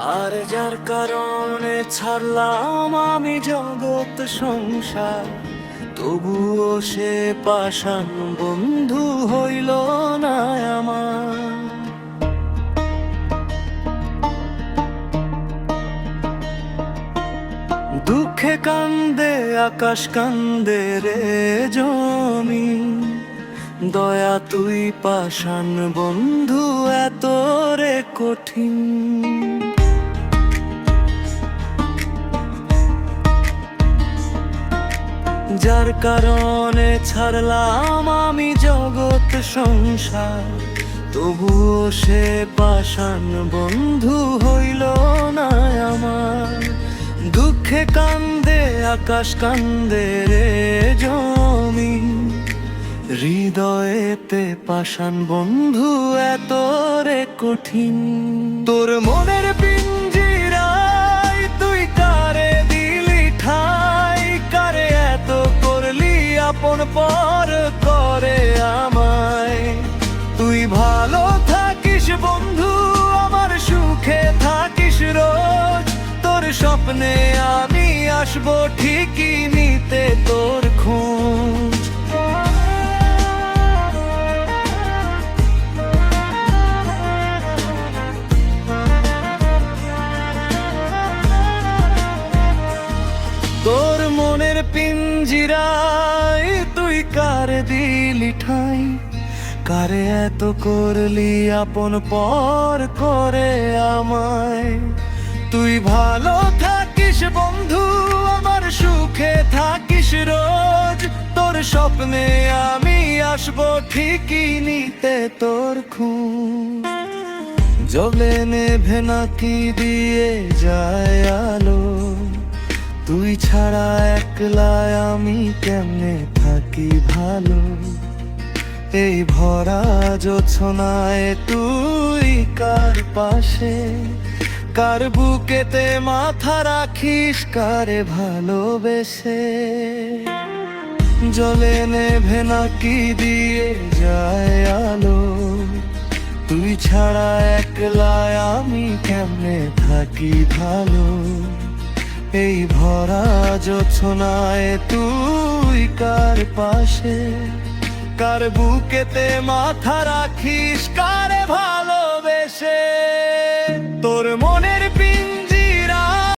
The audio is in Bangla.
আর যার কারণে ছাড়লাম আমি জগৎ সংসার, তবুও সে পাষাণ বন্ধু হইল না আমার। দুঃখে কান্দে, আকাশ কান্দে রে জমি, দয়া তুই পাষাণ বন্ধু এত রে কঠিন। যার কারণে ছাড়লাম আমি জগৎ সংসার, তবুও সে পাষাণ বন্ধু হইল না আমার। দুঃখে কান্দে, আকাশ কান্দে রে জমি। হৃদয়েতে পাষাণ বন্ধু এত রে কঠিন। তোর মনের আপন পর করে আমায়। তুই ভালো থাকিস বন্ধু, আমার সুখে থাকিস রোজ। তোর স্বপ্নে আমি আসব ঠিকই নিতে তোর খোঁজ। তোর মনের পিঞ্জিরায় তুই কার দিলি ঠাই? কারে এত করলি আপন পর করে আমায়? তুই ভালো থাকিস বন্ধু, আমার সুখে থাকিস রোজ। তোর স্বপ্নে আমি আসব ঠিকই নিতে তোর খুন। জলে নেভে নাকি দিয়ে যায় আলো। তুই ছাড়া একলা আমি কেমনে থাকি ভালো? এই ভরা জোছনায় তুই কার পাশে? কার বুকেতে মাথা রাখিস, কারে ভালোবেসে? জলে নেভে নাকি দিয়ে যায় আলো? তুই ছাড়া একলা আমি কেমনে থাকি ভালো? এই ভরা জোছনায় তুই কার পাশে? কার বুকেতে মাথা রাখিস? কারে